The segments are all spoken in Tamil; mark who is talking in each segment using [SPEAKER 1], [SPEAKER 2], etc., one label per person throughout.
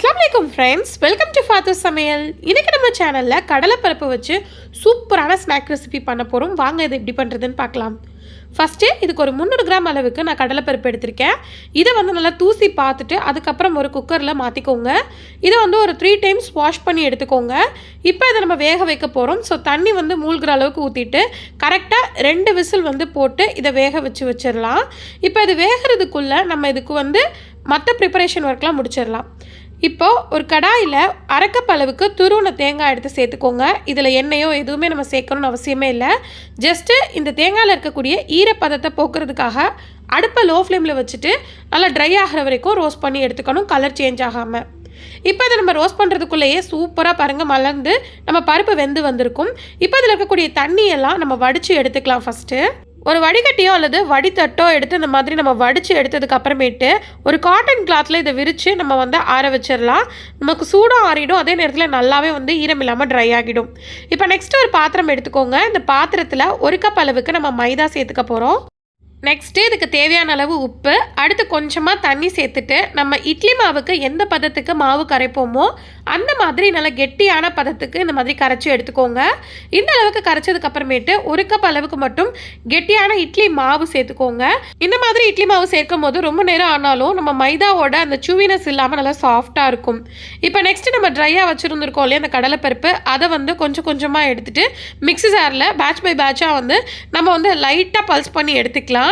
[SPEAKER 1] வணக்கம் ஃப்ரெண்ட்ஸ் வெல்கம் டு ஃபாதர் சமையல் இன்றைக்கி நம்ம சேனலில் கடலைப்பருப்பு வச்சு சூப்பரான ஸ்நாக் ரெசிபி பண்ண போகிறோம் வாங்க இது எப்படி பண்ணுறதுன்னு பார்க்கலாம். ஃபஸ்ட்டு இதுக்கு ஒரு முந்நூறு கிராம் அளவுக்கு நான் கடலைப்பருப்பு எடுத்திருக்கேன். இதை வந்து நல்லா தூசி பார்த்துட்டு அதுக்கப்புறம் ஒரு குக்கரில் மாற்றிக்கோங்க இதை வந்து ஒரு த்ரீ டைம்ஸ் வாஷ் பண்ணி எடுத்துக்கோங்க. இப்போ இதை நம்ம வேக வைக்க போகிறோம் ஸோ தண்ணி வந்து மூழ்கிற அளவுக்கு ஊற்றிட்டு கரெக்டாக ரெண்டு விசில் வந்து போட்டு இதை வேக வச்சு வச்சிடலாம். இப்போ இது வேகிறதுக்குள்ளே நம்ம இதுக்கு வந்து மற்ற ப்ரிப்பரேஷன் ஒர்க்லாம் முடிச்சிடலாம். இப்போது ஒரு கடாயில் அரைக்கப்பளவுக்கு துருவன தேங்காய் எடுத்து சேர்த்துக்கோங்க. இதில் எண்ணெயோ எதுவுமே நம்ம சேர்க்கணும்னு அவசியமே இல்லை. ஜஸ்ட்டு இந்த தேங்காயில் இருக்கக்கூடிய ஈரப்பதத்தை போக்குறதுக்காக அடுப்பை லோ ஃப்ளேமில் வச்சுட்டு நல்லா ட்ரை ஆகிற வரைக்கும் ரோஸ்ட் பண்ணி எடுத்துக்கணும். கலர் சேஞ்ச் ஆகாமல் இப்போ இதை நம்ம ரோஸ்ட் பண்ணுறதுக்குள்ளேயே சூப்பராக பாருங்கள் மலர்ந்து நம்ம பருப்பு வெந்து வந்திருக்கும். இப்போ இதில் இருக்கக்கூடிய தண்ணியெல்லாம் நம்ம வடித்து எடுத்துக்கலாம் ஃபஸ்ட்டு ஒரு வடிகட்டியோ அல்லது வடித்தட்டோ எடுத்து இந்த மாதிரி நம்ம வடித்து எடுத்ததுக்கு அப்புறமேட்டு ஒரு காட்டன் கிளாத்தில் இதை விரித்து நம்ம வந்து ஆற வச்சிடலாம். நமக்கு சூடாக ஆறிடும். அதே நேரத்தில் நல்லாவே வந்து ஈரம் இல்லாமல் ட்ரை ஆகிடும். இப்போ நெக்ஸ்ட் ஒரு பாத்திரம் எடுத்துக்கோங்க. இந்த பாத்திரத்தில் ஒரு கப் அளவுக்கு நம்ம மைதா சேர்த்துக்க போகிறோம் நெக்ஸ்ட்டு இதுக்கு தேவையான அளவு உப்பு. அடுத்து கொஞ்சமாக தண்ணி சேர்த்துட்டு நம்ம இட்லி மாவுக்கு எந்த பதத்துக்கு மாவு கரைப்போமோ அந்த மாதிரி நல்லா கெட்டியான பதத்துக்கு இந்த மாதிரி கரைச்சி எடுத்துக்கோங்க. இந்த அளவுக்கு கரைச்சதுக்கு அப்புறமேட்டு ஒரு கப் அளவுக்கு மட்டும் கெட்டியான இட்லி மாவு சேர்த்துக்கோங்க. இந்த மாதிரி இட்லி மாவு சேர்க்கும் போது ரொம்ப நேரம் ஆனாலும் நம்ம மைதாவோட அந்த சுவினஸ் இல்லாமல் நல்லா சாஃப்டாக இருக்கும். இப்போ நெக்ஸ்ட்டு நம்ம ட்ரையாக வச்சுருந்துருக்கோம் இல்லையா அந்த கடலைப்பருப்பு. அதை வந்து கொஞ்சம் கொஞ்சமாக எடுத்துட்டு மிக்ஸி ஜாரில் பேட்ச் பை பேட்சாக வந்து நம்ம வந்து லைட்டாக பல்ஸ் பண்ணி எடுத்துக்கலாம்.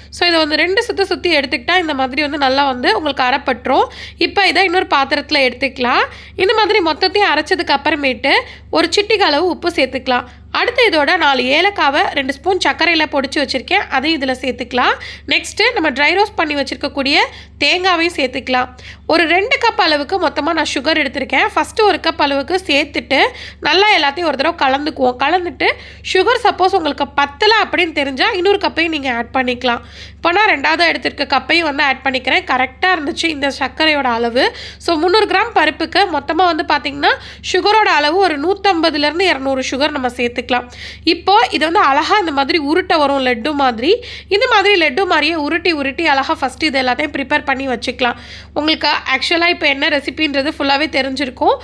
[SPEAKER 1] ஸோ இதை வந்து ரெண்டு சுற்றி சுற்றி எடுத்துக்கிட்டால் இந்த மாதிரி வந்து நல்லா வந்து உங்களுக்கு அரைப்பட்டுரும். இப்போ இதை இன்னொரு பாத்திரத்தில் எடுத்துக்கலாம். இந்த மாதிரி மொத்தத்தையும் அரைச்சதுக்கு அப்புறமேட்டு ஒரு சிட்டிக்கு அளவு உப்பு சேர்த்துக்கலாம். அடுத்து இதோட நாலு ஏலக்காவை ரெண்டு ஸ்பூன் சர்க்கரையில் பொடிச்சு வச்சுருக்கேன். அதையும் இதில் சேர்த்துக்கலாம். நெக்ஸ்ட்டு நம்ம ட்ரை ரோஸ்ட் பண்ணி வச்சுருக்கக்கூடிய தேங்காவையும் சேர்த்துக்கலாம். ஒரு ரெண்டு கப் அளவுக்கு மொத்தமாக நான் சுகர் எடுத்திருக்கேன். ஃபஸ்ட்டு ஒரு கப் அளவுக்கு சேர்த்துட்டு நல்லா எல்லாத்தையும் ஒரு தடவை கலந்துக்குவோம். கலந்துட்டு சுகர் சப்போஸ் உங்களுக்கு பத்தலை அப்படின்னு தெரிஞ்சால் இன்னொரு கப்பையும் நீங்கள் ஆட் பண்ணிக்கலாம். இப்போ நான் ரெண்டாவது எடுத்திருக்க கப்பையும் வந்து ஆட் பண்ணிக்கிறேன். கரெக்டாக இருந்துச்சு இந்த சர்க்கரையோட அளவு. ஸோ முந்நூறு கிராம் பருப்புக்கு மொத்தமாக வந்து பார்த்திங்கன்னா சுகரோட அளவு ஒரு நூற்றம்பதுலேருந்து இரநூறு சுகர் நம்ம சேர்த்துக்கலாம். இப்போது இது வந்து அழகாக இந்த மாதிரி உருட்டை வரும் லட்டு மாதிரி. இந்த மாதிரி லட்டு மாதிரியே உருட்டி உருட்டி அழகாக ஃபஸ்ட்டு இது எல்லாத்தையும் ப்ரிப்பேர் பண்ணி வச்சுக்கலாம். உங்களுக்கு ஆக்சுவலாக இப்போ என்ன ரெசிபின்றது ஃபுல்லாகவே தெரிஞ்சிருக்கும்.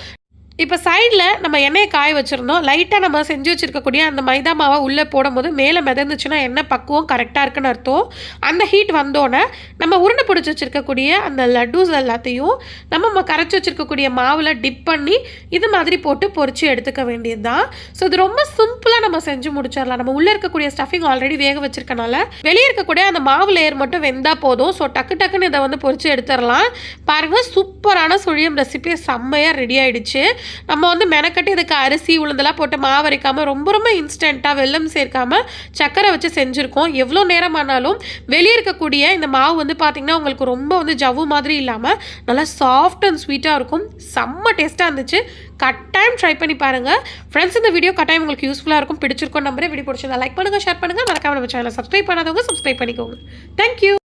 [SPEAKER 1] இப்போ சைடில் நம்ம எண்ணெயை காய வச்சுருந்தோம். லைட்டாக நம்ம செஞ்சு வச்சுருக்கக்கூடிய அந்த மைதா மாவை உள்ளே போடும்போது மேலே மிதந்துச்சுன்னா எண்ணெய் பக்குவம் கரெக்டாக இருக்குன்னு அர்த்தம். அந்த ஹீட் வந்தோடனே நம்ம உருண்டை பிடிச்சி வச்சுருக்கக்கூடிய அந்த லட்டூஸ் எல்லாத்தையும் நம்ம கரைச்சி வச்சுருக்கக்கூடிய மாவில் டிப் பண்ணி இது மாதிரி போட்டு பொறிச்சு எடுத்துக்க வேண்டியது தான் ஸோ இது ரொம்ப சிம்பிளாக நம்ம செஞ்சு முடிச்சிடலாம். நம்ம உள்ளே இருக்கக்கூடிய ஸ்டஃபிங் ஆல்ரெடி வேக வச்சுருக்கனால வெளியே இருக்கக்கூடிய அந்த மாவு லேயர் மட்டும் வெந்தால் போதும். ஸோ டக்கு டக்குன்னு இதை வந்து பொறிச்சு எடுத்துடலாம். பாருங்கள் சூப்பரான சுழியம் ரெசிபி செம்மையாக ரெடி ஆகிடுச்சு நம்ம வந்து மெனக்கட்டி இதுக்கு அரிசி உளுந்தெல்லாம் போட்டு மாவு அரைக்காமல் ரொம்ப ரொம்ப இன்ஸ்டண்ட்டாக வெல்லம் சேர்க்காம சக்கரை வச்சு செஞ்சுருக்கோம். எவ்வளோ நேரம் ஆனாலும் வெளியே இருக்கக்கூடிய இந்த மாவு வந்து பார்த்திங்கன்னா உங்களுக்கு ரொம்ப வந்து ஜவ்வு மாதிரி இல்லாமல் நல்லா சாஃப்ட் அண்ட் ஸ்வீட்டாக இருக்கும். செம்ம டேஸ்ட்டாக இருந்துச்சு. கட்டாயம் ட்ரை பண்ணி பாருங்கள் ஃப்ரெண்ட்ஸ் இந்த வீடியோ கட்டாயம் உங்களுக்கு யூஸ்ஃபுல்லாக இருக்கும். பிடிச்சிருக்கும் நம்பரே வீடியோ பிடிச்சிருந்தா லைக் பண்ணுங்கள் ஷேர் பண்ணுங்கள் மறக்காம நம்ம சேனலை சப்ஸ்கிரைப் பண்ணாதவங்க சப்ஸ்கிரைப் பண்ணிக்கோங்க. தேங்க்யூ